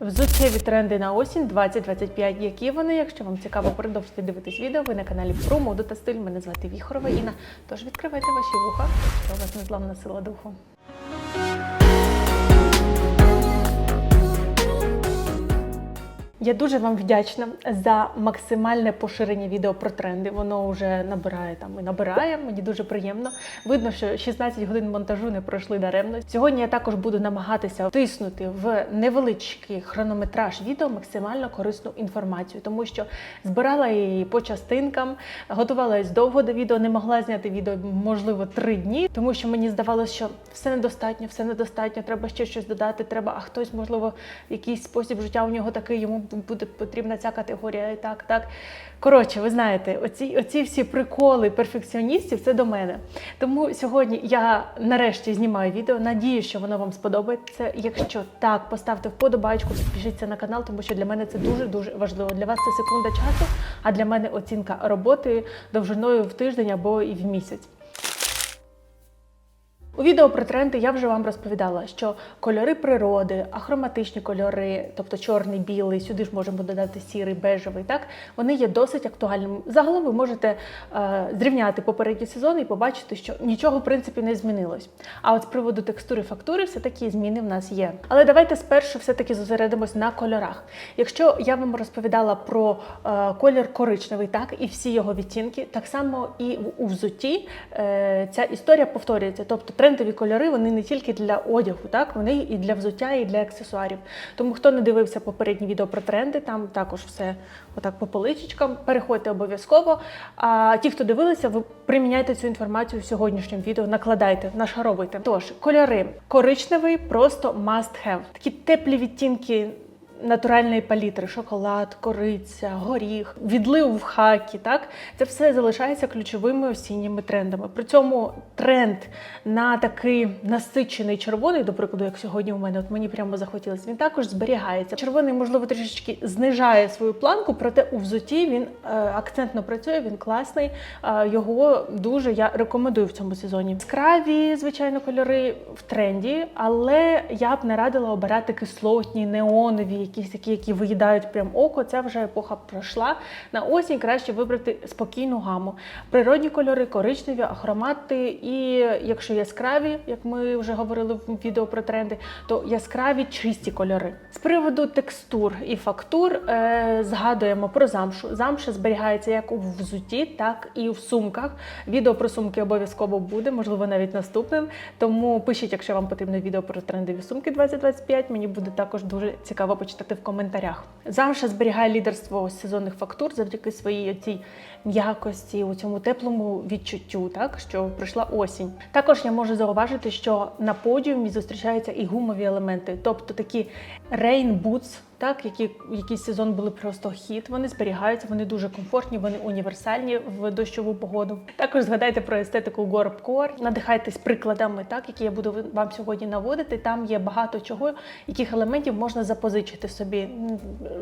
Взуттєві тренди на осінь 2025. Які вони? Якщо вам цікаво, продовжуйте дивитись відео. Ви на каналі про моду та стиль. Мене звати Віхорова Інна. Тож відкривайте ваші вуха, що у вас незламна сила духу. Я дуже вам вдячна за максимальне поширення відео про тренди. Воно вже набирає там і набирає. Мені дуже приємно. Видно, що 16 годин монтажу не пройшли даремно. Сьогодні я також буду намагатися втиснути в невеличкий хронометраж відео максимально корисну інформацію, тому що збирала її по частинкам, готувалась довго до відео, не могла зняти відео, можливо, три дні, тому що мені здавалося, що все недостатньо, все недостатньо, треба ще щось додати. Треба, а хтось, можливо, якийсь спосіб життя у нього такий, йому буде потрібна ця категорія. І так, так. Коротше, ви знаєте, оці, оці всі приколи перфекціоністів це до мене. Тому сьогодні я нарешті знімаю відео. Надію, що воно вам сподобається. Якщо так, поставте вподобайку, підпишіться на канал, тому що для мене це дуже дуже важливо. Для вас це секунда часу, а для мене оцінка роботи довжиною в тиждень або і в місяць. У відео про тренди я вже вам розповідала, що кольори природи, ахроматичні кольори, тобто чорний, білий, сюди ж можемо додати сірий, бежевий, так вони є досить актуальними. Загалом ви можете е, зрівняти попередні сезони і побачити, що нічого в принципі не змінилось. А от з приводу текстури фактури, все таки зміни в нас є. Але давайте спершу все-таки зосередимось на кольорах. Якщо я вам розповідала про е, колір коричневий, так і всі його відтінки, так само і в- у взутті е, ця історія повторюється. Тобто трендові кольори вони не тільки для одягу, так вони і для взуття, і для аксесуарів. Тому хто не дивився попередні відео про тренди, там також все отак по поличечкам. Переходьте обов'язково. А ті, хто дивилися, ви приміняйте цю інформацію в сьогоднішньому відео, накладайте, нашаровуйте. Тож кольори коричневий, просто must have. Такі теплі відтінки натуральної палітри, шоколад, кориця, горіх, відлив в хакі. Так це все залишається ключовими осінніми трендами. При цьому тренд на такий насичений червоний, до прикладу, як сьогодні у мене, от мені прямо захотілося, він також зберігається. Червоний, можливо, трішечки знижає свою планку, проте у взуті він е, акцентно працює, він класний. Е, його дуже я рекомендую в цьому сезоні. Яскраві, звичайно, кольори в тренді, але я б не радила обирати кислотні, неонові, якісь такі, які виїдають прям око. Це вже епоха пройшла. На осінь краще вибрати спокійну гаму. Природні кольори, коричневі, ахромати і якщо яскраві, як ми вже говорили в відео про тренди, то яскраві чисті кольори. З приводу текстур і фактур е, згадуємо про замшу. Замша зберігається як у взутті, так і в сумках. Відео про сумки обов'язково буде, можливо, навіть наступним. Тому пишіть, якщо вам потрібно відео про трендові сумки 2025. Мені буде також дуже цікаво почитати в коментарях. Замша зберігає лідерство сезонних фактур завдяки своїй цій м'якості, у цьому теплому відчуттю, так що прийшла осінь. Також я можу зауважити, що на подіумі зустрічаються і гумові елементи, тобто такі rain boots, так, які якийсь сезон були просто хіт. Вони зберігаються, вони дуже комфортні, вони універсальні в дощову погоду. Також згадайте про естетику горбкор, надихайтесь прикладами, так, які я буду вам сьогодні наводити. Там є багато чого, яких елементів можна запозичити собі.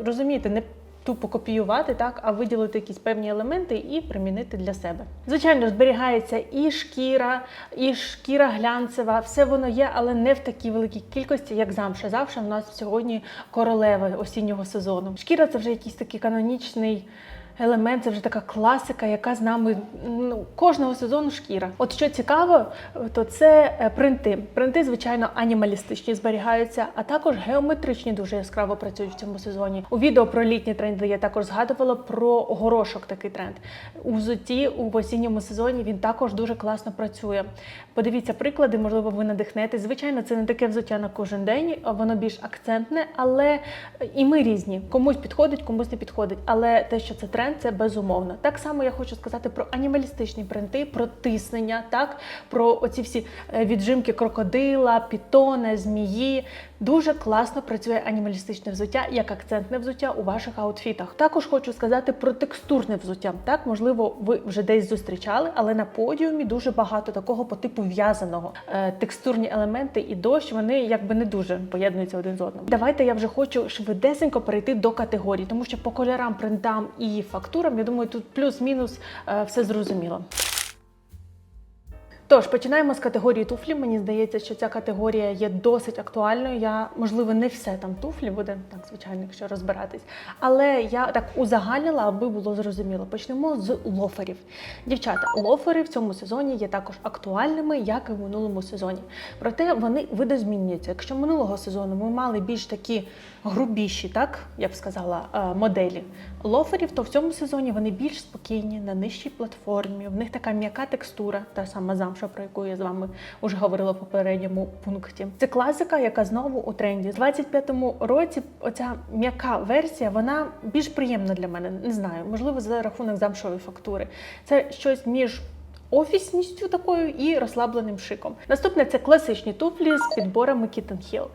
Розумієте, не тупо копіювати, так, а виділити якісь певні елементи і примінити для себе. Звичайно, зберігається і шкіра, і шкіра глянцева, все воно є, але не в такій великій кількості, як замша. Завша в нас сьогодні королева осіннього сезону. Шкіра це вже якийсь такий канонічний. Елемент це вже така класика, яка з нами ну, кожного сезону шкіра. От що цікаво, то це е, принти. Принти, звичайно, анімалістичні зберігаються, а також геометричні дуже яскраво працюють в цьому сезоні. У відео про літні тренди я також згадувала про горошок такий тренд. У взутті у осінньому сезоні він також дуже класно працює. Подивіться приклади, можливо, ви надихнетесь. Звичайно, це не таке взуття на кожен день, воно більш акцентне, але і ми різні. Комусь підходить, комусь не підходить. Але те, що це тренд, це безумовно. Так само я хочу сказати про анімалістичні принти, про тиснення, так про оці всі е, віджимки крокодила, пітона, змії. Дуже класно працює анімалістичне взуття як акцентне взуття у ваших аутфітах. Також хочу сказати про текстурне взуття. Так, можливо, ви вже десь зустрічали, але на подіумі дуже багато такого по типу в'язаного. Е, текстурні елементи і дощ вони якби не дуже поєднуються один з одним. Давайте я вже хочу швидесенько перейти до категорій, тому що по кольорам, принтам і фактурам, я думаю, тут плюс-мінус е, все зрозуміло. Тож починаємо з категорії туфлі. Мені здається, що ця категорія є досить актуальною. Я можливо не все там туфлі буде так, звичайно, якщо розбиратись. Але я так узагальнила, аби було зрозуміло. Почнемо з лоферів. Дівчата, лофери в цьому сезоні є також актуальними, як і в минулому сезоні. Проте вони видозмінюються. Якщо минулого сезону ми мали більш такі грубіші, так я б сказала, е, моделі лоферів, то в цьому сезоні вони більш спокійні на нижчій платформі. В них така м'яка текстура, та сама замша, про яку я з вами вже говорила в попередньому пункті. Це класика, яка знову у тренді. З 25-му році оця м'яка версія, вона більш приємна для мене. Не знаю, можливо, за рахунок замшової фактури. Це щось між. Офісністю такою і розслабленим шиком. Наступне це класичні туфлі з підборами Kitten Hill.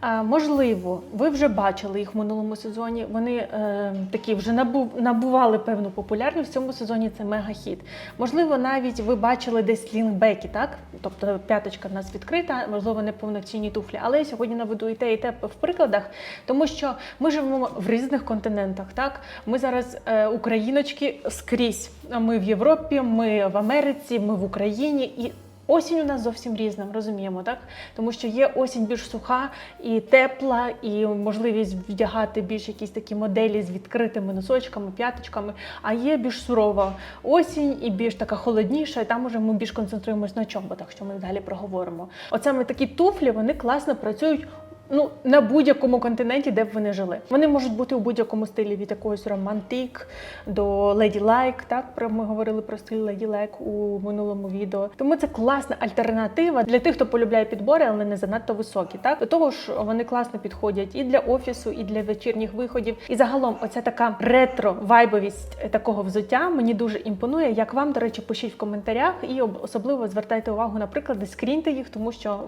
А, можливо, ви вже бачили їх в минулому сезоні. Вони е, такі вже набу, набували певну популярність. В цьому сезоні це мега-хіт. Можливо, навіть ви бачили десь лінгбеки, так? Тобто п'яточка в нас відкрита, можливо, не повноцінні туфлі. Але я сьогодні наведу і те, і те в прикладах, тому що ми живемо в різних континентах. Так, ми зараз е, україночки скрізь. Ми в Європі, ми в Америці, ми в Україні і. Осінь у нас зовсім різна, розуміємо, так? Тому що є осінь більш суха і тепла, і можливість вдягати більш якісь такі моделі з відкритими носочками, п'яточками, а є більш сурова осінь і більш така холодніша, і там уже ми більш концентруємось на чоботах, що ми далі проговоримо. От саме такі туфлі вони класно працюють ну на будь-якому континенті, де б вони жили. Вони можуть бути у будь-якому стилі від якогось романтик до ladylike, Так ми говорили про стиль ladylike у минулому відео. Тому це класна альтернатива для тих, хто полюбляє підбори, але не занадто високі. Так до того ж, вони класно підходять і для офісу, і для вечірніх виходів. І загалом, оця така ретро вайбовість такого взуття мені дуже імпонує. Як вам, до речі, пишіть в коментарях і особливо звертайте увагу на приклади, скріньте їх, тому що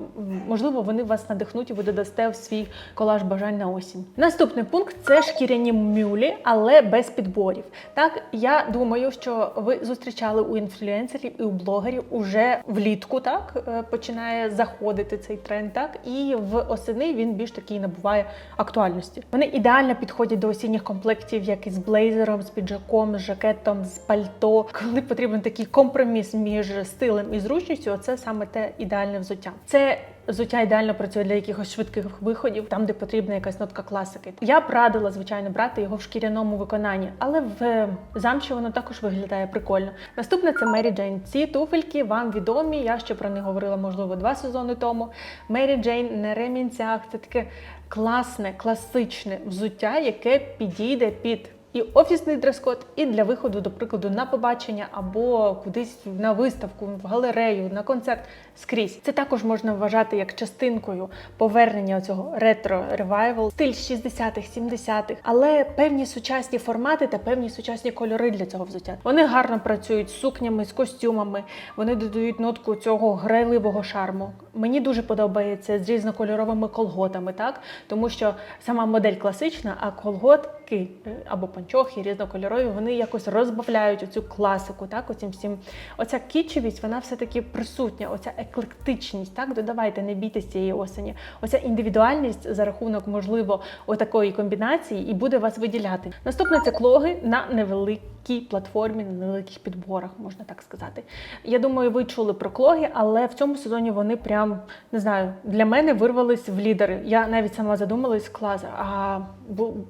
можливо вони вас надихнуть і ви додасте в свій колаж бажань на осінь. Наступний пункт це шкіряні мюлі, але без підборів. Так, я думаю, що ви зустрічали у інфлюенсерів і у блогерів уже влітку, так е, починає заходити цей тренд. Так і в осени він більш такий набуває актуальності. Вони ідеально підходять до осінніх комплектів, як із блейзером, з піджаком, з жакетом, з пальто. Коли потрібен такий компроміс між стилем і зручністю, це саме те ідеальне взуття. Це Взуття ідеально працює для якихось швидких виходів, там де потрібна якась нотка класики. Я б радила, звичайно, брати його в шкіряному виконанні, але в замші воно також виглядає прикольно. Наступне це Мері Джейн. Ці туфельки вам відомі. Я ще про них говорила, можливо, два сезони тому. Мері Джейн на ремінцях це таке класне, класичне взуття, яке підійде під і офісний дрес-код, і для виходу, до прикладу, на побачення або кудись на виставку, в галерею, на концерт скрізь. Це також можна вважати як частинкою повернення цього ретро-ревайвал, стиль 60-х, 70-х, але певні сучасні формати та певні сучасні кольори для цього взуття. Вони гарно працюють з сукнями, з костюмами. Вони додають нотку цього грайливого шарму. Мені дуже подобається з різнокольоровими колготами, так тому що сама модель класична, а колготки або панчохи різнокольорові, вони якось розбавляють оцю класику, так оцім всім. Оця кічевість, вона все-таки присутня, оця еклектичність. Так, додавайте, не бійтесь цієї осені. Оця індивідуальність за рахунок, можливо, отакої комбінації і буде вас виділяти. Наступне це клоги на невеликій платформі, на невеликих підборах, можна так сказати. Я думаю, ви чули про клоги, але в цьому сезоні вони прям не знаю, для мене вирвались в лідери. Я навіть сама задумалась клас, а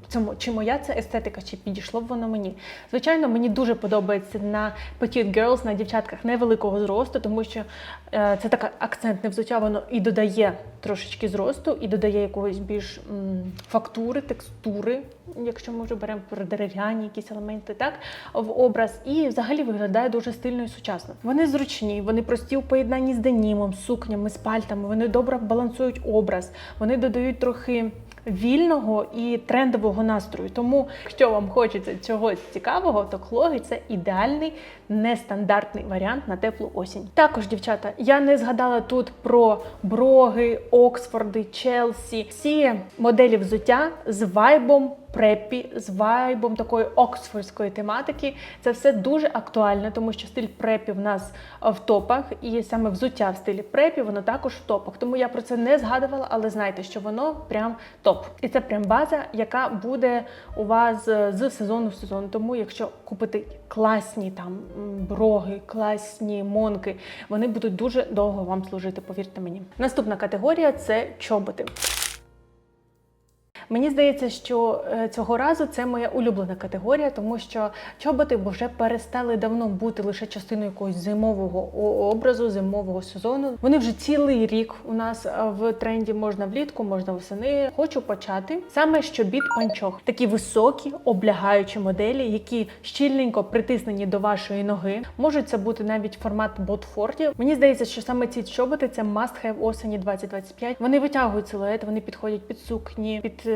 цьому чи моя це естетика, чи підійшло б воно мені? Звичайно, мені дуже подобається на petite girls, на дівчатках невеликого зросту, тому що е, це таке акцентне взуття, воно і додає трошечки зросту, і додає якогось більш м, фактури, текстури, якщо ми вже беремо про дерев'яні якісь елементи, так в образ, і взагалі виглядає дуже стильно і сучасно. Вони зручні, вони прості у поєднанні з денімом, сукнями, з пальтами. Вони добре балансують образ, вони додають трохи вільного і трендового настрою. Тому, якщо вам хочеться чогось цікавого, то клоги це ідеальний нестандартний варіант на теплу осінь. Також, дівчата, я не згадала тут про броги, Оксфорди, Челсі. Всі моделі взуття з вайбом препі з вайбом такої оксфордської тематики. Це все дуже актуально, тому що стиль препі в нас е, в топах, і саме взуття в стилі препі, воно також в топах. Тому я про це не згадувала, але знайте, що воно прям топ. І це прям база, яка буде у вас е, з сезону в сезон. Тому, якщо купити класні там броги, класні монки, вони будуть дуже довго вам служити, повірте мені. Наступна категорія це чоботи. Мені здається, що е, цього разу це моя улюблена категорія, тому що чоботи вже перестали давно бути лише частиною якогось зимового образу, зимового сезону. Вони вже цілий рік у нас е, в тренді можна влітку, можна восени. Хочу почати саме з чобіт панчох. Такі високі, облягаючі моделі, які щільненько притиснені до вашої ноги. Можуть це бути навіть формат ботфортів. Мені здається, що саме ці чоботи це must have осені 2025. Вони витягують силует, вони підходять під сукні, під е,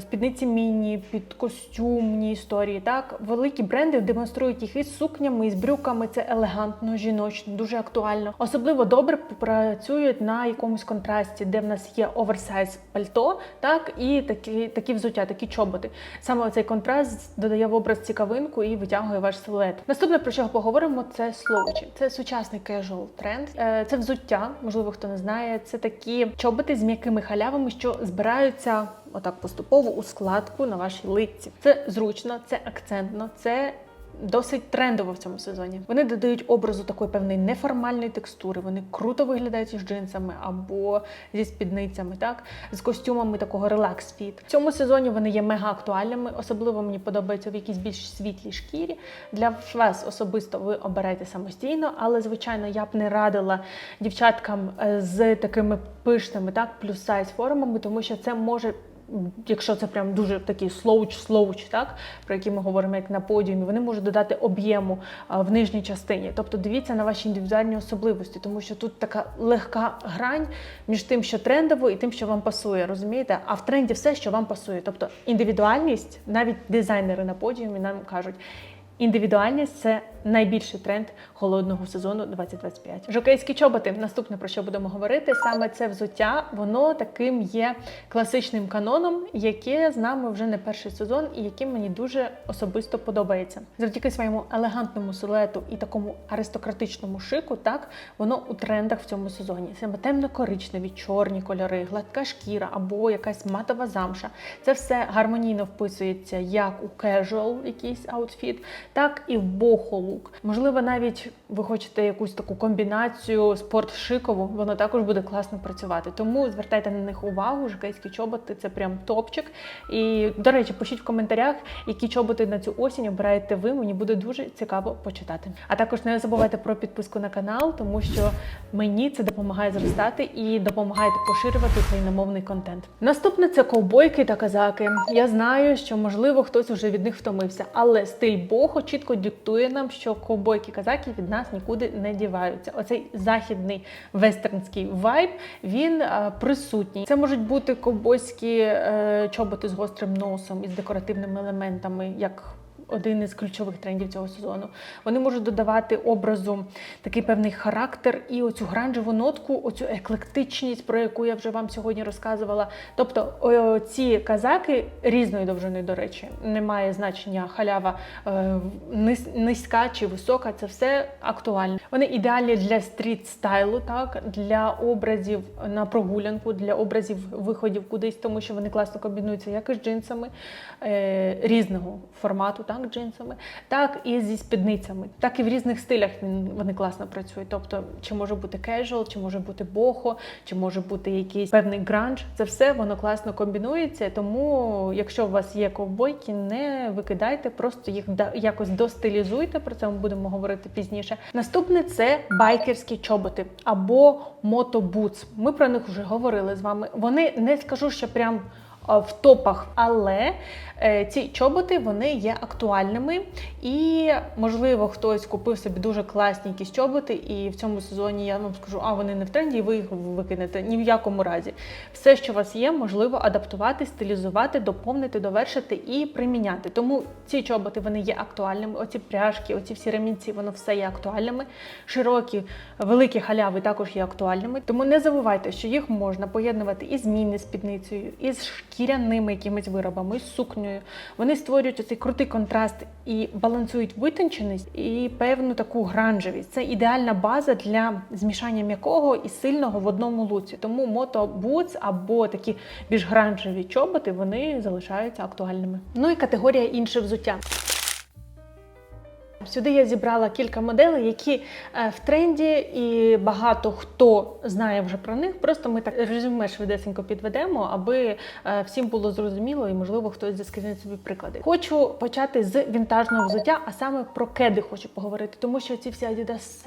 спідниці міні, під костюмні історії. Так, великі бренди демонструють їх із сукнями, із брюками. Це елегантно, жіночно, дуже актуально. Особливо добре працюють на якомусь контрасті, де в нас є оверсайз пальто, так і такі, такі взуття, такі чоботи. Саме цей контраст додає в образ цікавинку і витягує ваш силует. Наступне про що поговоримо, це словичі. Це сучасний casual тренд. Е, Це взуття, можливо, хто не знає. Це такі чоботи з м'якими халявами, що збираються отак поступово у складку на вашій литці. Це зручно, це акцентно, це. Досить трендово в цьому сезоні. Вони додають образу такої певної неформальної текстури. Вони круто виглядають із джинсами або зі спідницями, так з костюмами такого релакс фіт. В цьому сезоні вони є мега актуальними. Особливо мені подобається в якійсь більш світлій шкірі. Для вас особисто ви оберете самостійно, але звичайно я б не радила дівчаткам е, з такими пишними, так плюс сайз формами, тому що це може якщо це прям дуже такий слоуч-слоуч, так про які ми говоримо як на подіумі, вони можуть додати об'єму в нижній частині. Тобто дивіться на ваші індивідуальні особливості, тому що тут така легка грань між тим, що трендово, і тим, що вам пасує. Розумієте? А в тренді все, що вам пасує. Тобто індивідуальність, навіть дизайнери на подіумі нам кажуть. Індивідуальність це найбільший тренд холодного сезону 2025. Жокейські чоботи. Наступне про що будемо говорити. Саме це взуття, воно таким є класичним каноном, яке з нами вже не перший сезон, і яким мені дуже особисто подобається. Завдяки своєму елегантному силуету і такому аристократичному шику, так воно у трендах в цьому сезоні. Саме темно-коричневі, чорні кольори, гладка шкіра або якась матова замша. Це все гармонійно вписується як у casual якийсь аутфіт, так і в бохо лук. Можливо, навіть ви хочете якусь таку комбінацію спорт-шикову, воно також буде класно працювати. Тому звертайте на них увагу. Жакейські чоботи це прям топчик. І, до речі, пишіть в коментарях, які чоботи на цю осінь обираєте ви. Мені буде дуже цікаво почитати. А також не забувайте про підписку на канал, тому що мені це допомагає зростати і допомагає поширювати україномовний контент. Наступне це ковбойки та казаки. Я знаю, що можливо хтось уже від них втомився, але стиль бохо чітко диктує нам, що ковбойки казаки від нас нікуди не діваються. Оцей західний вестернський вайб він е, присутній. Це можуть бути ковбойські е, чоботи з гострим носом із декоративними елементами, як один із ключових трендів цього сезону. Вони можуть додавати образу такий певний характер і оцю гранжеву нотку, оцю еклектичність, про яку я вже вам сьогодні розказувала. Тобто ці казаки різної довжини, до речі, немає значення халява е, низька чи висока. Це все актуально. Вони ідеальні для стріт стайлу, так для образів на прогулянку, для образів виходів кудись, тому що вони класно комбінуються як із джинсами е, різного формату, так джинсами, так і зі спідницями, так і в різних стилях він вони класно працюють. Тобто, чи може бути casual, чи може бути бохо, чи може бути якийсь певний гранж. Це все воно класно комбінується. Тому, якщо у вас є ковбойки, не викидайте, просто їх якось достилізуйте. Про це ми будемо говорити пізніше. Наступне це байкерські чоботи або мотобутс. Ми про них вже говорили з вами. Вони не скажу, що прям в топах, але ці чоботи вони є актуальними, і можливо хтось купив собі дуже класні якісь чоботи, і в цьому сезоні я вам скажу, а вони не в тренді, і ви їх викинете. Ні в якому разі. Все, що у вас є, можливо адаптувати, стилізувати, доповнити, довершити і приміняти. Тому ці чоботи вони є актуальними. Оці пряжки, оці всі ремінці, воно все є актуальними. Широкі, великі халяви також є актуальними. Тому не забувайте, що їх можна поєднувати із міні спідницею, із шкіряними якимись виробами, з сукнею. Вони створюють оцей крутий контраст і балансують витонченість і певну таку гранжевість. Це ідеальна база для змішання м'якого і сильного в одному луці. Тому мотобутс або такі більш гранжеві чоботи вони залишаються актуальними. Ну і категорія інше взуття. Сюди я зібрала кілька моделей, які е, в тренді, і багато хто знає вже про них. Просто ми так резюме швидесенько підведемо, аби е, всім було зрозуміло і, можливо, хтось заскріне собі приклади. Хочу почати з вінтажного взуття, а саме про кеди хочу поговорити, тому що ці всі Adidas,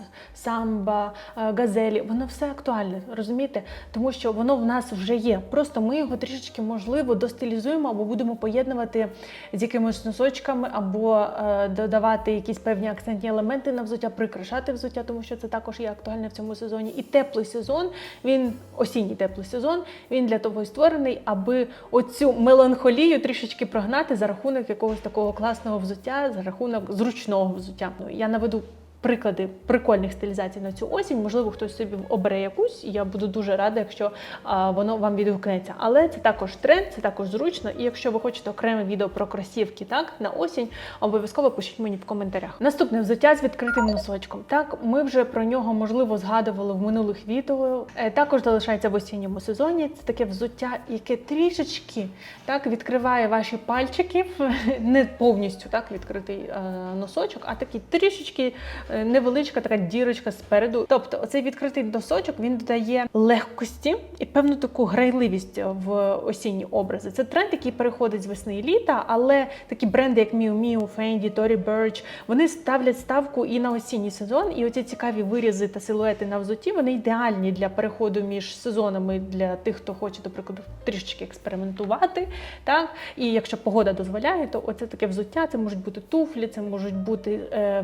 е, газелі, воно все актуальне, розумієте? Тому що воно в нас вже є. Просто ми його трішечки можливо достилізуємо або будемо поєднувати з якимись носочками, або е, додавати якісь певні акцентні елементи на взуття, прикрашати взуття, тому що це також є актуальне в цьому сезоні. І теплий сезон, він осінній теплий сезон, він для того і створений, аби оцю меланхолію трішечки прогнати за рахунок якогось такого класного взуття, за рахунок зручного взуття. Ну, Я наведу. Приклади прикольних стилізацій на цю осінь. Можливо, хтось собі обере якусь, і я буду дуже рада, якщо а, воно вам відгукнеться. Але це також тренд, це також зручно. І якщо ви хочете окреме відео про кросівки, так на осінь, обов'язково пишіть мені в коментарях. Наступне взуття з відкритим носочком. Так, ми вже про нього можливо згадували в минулих відео. Е, Також залишається в осінньому сезоні. Це таке взуття, яке трішечки так відкриває ваші пальчики, не повністю так відкритий е, носочок, а такий трішечки невеличка така дірочка спереду. Тобто, оцей відкритий носочок він додає легкості і певну таку грайливість в осінні образи. Це тренд, який переходить з весни і літа, але такі бренди, як Miu Miu, Fendi, Tory Burch, вони ставлять ставку і на осінній сезон. І оці цікаві вирізи та силуети на взуті вони ідеальні для переходу між сезонами для тих, хто хоче, до прикладу, трішечки експериментувати. Так і якщо погода дозволяє, то оце таке взуття. Це можуть бути туфлі, це можуть бути е,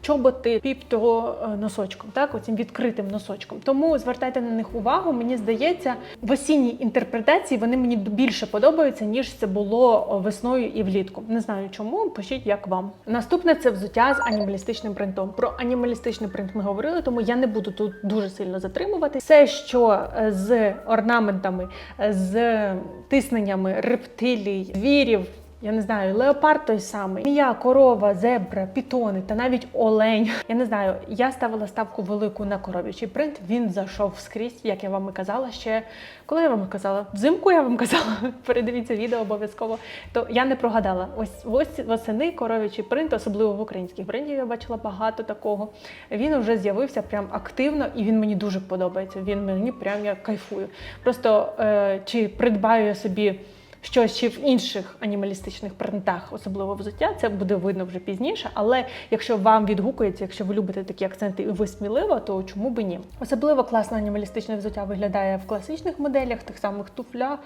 чоботи піптого е, носочком, так оцим відкритим носочком. Тому звертайте на них увагу. Мені здається, в осінній інтерпретації вони мені більше подобаються, ніж це було весною і влітку. Не знаю чому. Пишіть, як вам. Наступне це взуття з анімалістичним принтом. Про анімалістичний принт ми говорили, тому я не буду тут дуже сильно затримувати. Все, що е, з орнаментами, е, з тисненнями рептилій, звірів. Я не знаю, леопард той самий, мія, корова, зебра, пітони та навіть олень. Я не знаю, я ставила ставку велику на коров'ячий принт. Він зайшов скрізь, як я вам і казала ще. Коли я вам казала? Взимку я вам казала. Передивіться відео обов'язково. То я не прогадала. Ось ось восени коров'ячий принт, особливо в українських брендів. Я бачила багато такого. Він вже з'явився прям активно, і він мені дуже подобається. Він мені прям я кайфую. Просто е, чи придбаю я собі щось ще в інших анімалістичних принтах, особливо взуття, це буде видно вже пізніше. Але якщо вам відгукується, якщо ви любите такі акценти і ви сміливо, то чому би ні? Особливо класно анімалістичне взуття виглядає в класичних моделях, тих самих туфлях,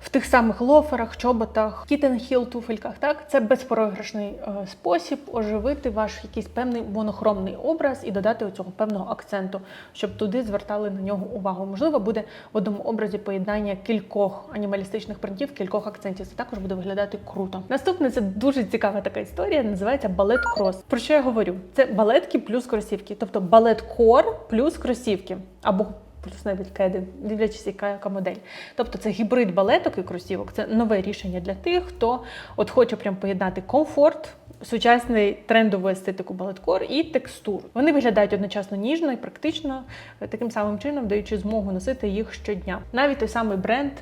в тих самих лоферах, чоботах, кітенхіл туфельках. Так, це безпрограшний е, спосіб оживити ваш якийсь певний монохромний образ і додати оцього певного акценту, щоб туди звертали на нього увагу. Можливо, буде в одному образі поєднання кількох анімалістичних принтів кількох акцентів. Це також буде виглядати круто. Наступне це дуже цікава така історія. Називається балет крос. Про що я говорю? Це балетки плюс кросівки, тобто балет кор плюс кросівки або Плюс навіть кеди, дивлячись, яка, яка модель. Тобто це гібрид балеток і кросівок. Це нове рішення для тих, хто от хоче прям поєднати комфорт, сучасний трендову естетику балеткор і текстуру. Вони виглядають одночасно ніжно і практично, е, таким самим чином даючи змогу носити їх щодня. Навіть той самий бренд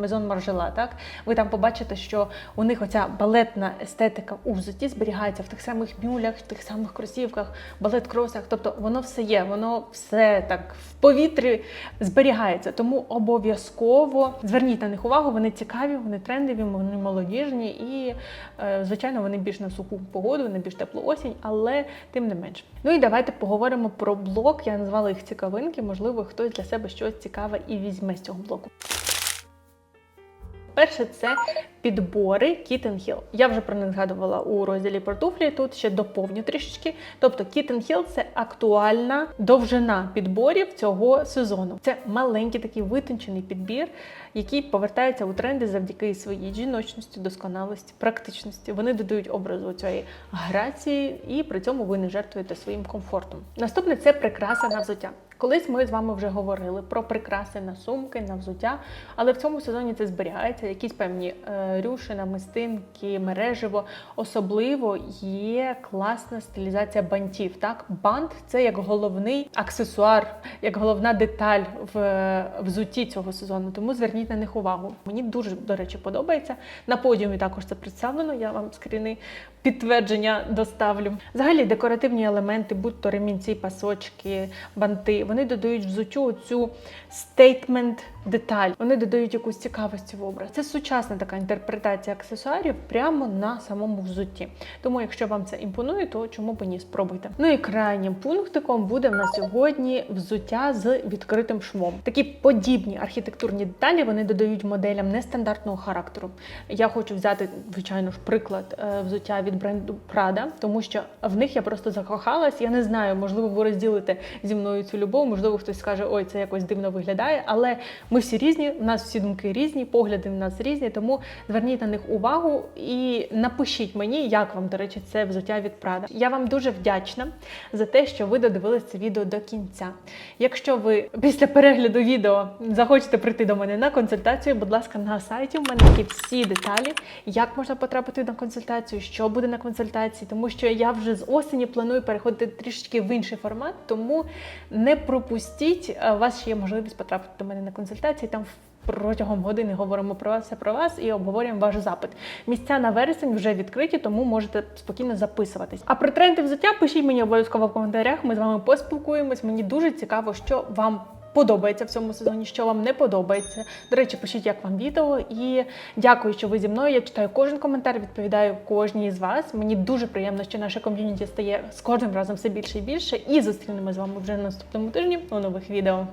Maison Margiela, так ви там побачите, що у них оця балетна естетика у взутті зберігається в тих самих мюлях, в тих самих кросівках, балет-кросах. Тобто воно все є, воно все так в повітрі зберігається. Тому обов'язково зверніть на них увагу. Вони цікаві, вони трендові, вони молодіжні і, е, звичайно, вони більш на суху погоду, вони більш теплу осінь, але тим не менш. Ну і давайте поговоримо про блок. Я назвала їх цікавинки. Можливо, хтось для себе щось цікаве і візьме з цього блоку. Перше, це підбори Kitten Hill. Я вже про них згадувала у розділі про туфлі. Тут ще доповню трішечки. Тобто Kitten Hill – це актуальна довжина підборів цього сезону. Це маленький такий витончений підбір, який повертається у тренди завдяки своїй жіночності, досконалості, практичності. Вони додають образу цієї грації, і при цьому ви не жертвуєте своїм комфортом. Наступне це прикраса на взуття. Колись ми з вами вже говорили про прикраси на сумки, на взуття, але в цьому сезоні це зберігається. Якісь певні е, рюші, намистинки, мереживо. Особливо є класна стилізація бантів. Так, бант це як головний аксесуар, як головна деталь в взутті цього сезону. Тому зверніть на них увагу. Мені дуже до речі подобається. На подіумі також це представлено. Я вам скріни підтвердження доставлю. Взагалі, декоративні елементи, будь то ремінці, пасочки, банти, вони додають взуттю цю стейтмент деталь. Вони додають якусь цікавості в образ. Це сучасна така інтерпретація аксесуарів прямо на самому взутті. Тому, якщо вам це імпонує, то чому б ні, спробуйте. Ну і крайнім пунктиком буде в нас сьогодні взуття з відкритим швом. Такі подібні архітектурні деталі вони додають моделям нестандартного характеру. Я хочу взяти, звичайно ж, приклад е, взуття від бренду Prada, тому що в них я просто закохалась. Я не знаю, можливо, ви розділите зі мною цю любов, можливо, хтось скаже, ой, це якось дивно виглядає, але ми всі різні, у нас всі думки різні, погляди в нас різні, тому зверніть на них увагу і напишіть мені, як вам, до речі, це взуття від Prada. Я вам дуже вдячна за те, що ви додивились це відео до кінця. Якщо ви після перегляду відео захочете прийти до мене на консультацію, будь ласка, на сайті у мене є всі деталі, як можна потрапити на консультацію, що буде на консультації, тому що я вже з осені планую переходити трішечки в інший формат, тому не пропустіть. Е, У вас ще є можливість потрапити до мене на консультації. Там протягом години говоримо про все про вас і обговорюємо ваш запит. Місця на вересень вже відкриті, тому можете спокійно записуватись. А про тренди взуття пишіть мені обов'язково в коментарях. Ми з вами поспілкуємось. Мені дуже цікаво, що вам. Подобається в цьому сезоні, що вам не подобається. До речі, пишіть, як вам відео. І дякую, що ви зі мною. Я читаю кожен коментар, відповідаю кожній з вас. Мені дуже приємно, що наше ком'юніті стає з кожним разом все більше і більше. І зустрінемось з вами вже на наступному тижні у нових відео.